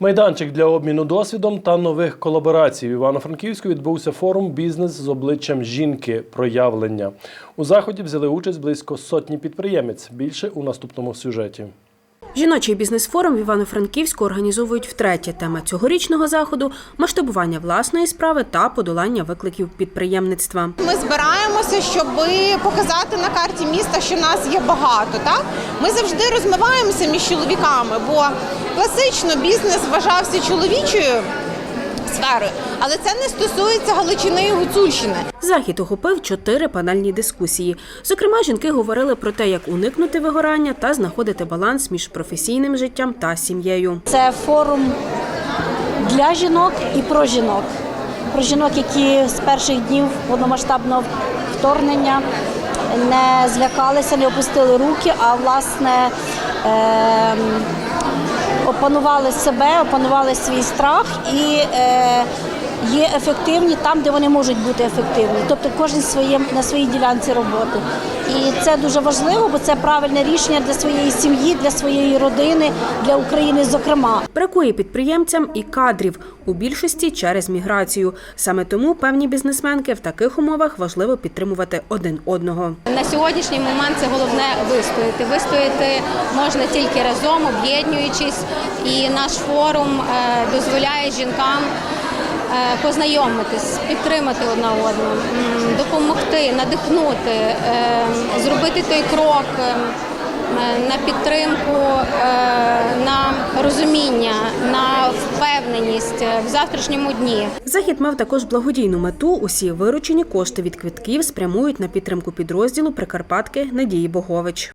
Майданчик для обміну досвідом та нових колаборацій в Івано-Франківську відбувся форум Бізнес з обличчям жінки проявлення. У заході взяли участь близько сотні підприємець. Більше у наступному сюжеті. Жіночий бізнес-форум в Івано-Франківську організовують втретє. Тема цьогорічного заходу масштабування власної справи та подолання викликів підприємництва. Ми збираємося, щоб показати на карті міста, що нас є багато. Так ми завжди розмиваємося між чоловіками, бо класично бізнес вважався чоловічою сферою, але це не стосується Галичини і Гуцульщини. Захід охопив чотири панельні дискусії. Зокрема, жінки говорили про те, як уникнути вигорання та знаходити баланс між професійним життям та сім'єю. Це форум для жінок і про жінок. Про жінок, які з перших днів повномасштабного вторгнення не злякалися, не опустили руки, а власне ем, опанували себе, опанували свій страх. І е, є ефективні там, де вони можуть бути ефективні. Тобто кожен своїм на своїй ділянці роботи. І це дуже важливо, бо це правильне рішення для своєї сім'ї, для своєї родини, для України, зокрема. Бракує підприємцям і кадрів у більшості через міграцію. Саме тому певні бізнесменки в таких умовах важливо підтримувати один одного. На сьогоднішній момент це головне вистояти. Вистояти можна тільки разом, об'єднуючись, і наш форум е, дозволяє жінкам познайомитись, підтримати одна одну, допомогти, надихнути, е, зробити той крок. е, На підтримку, е, на розуміння, на впевненість в завтрашньому дні. Захід мав також благодійну мету. Усі виручені кошти від квитків спрямують на підтримку підрозділу Прикарпатки Надії Богович.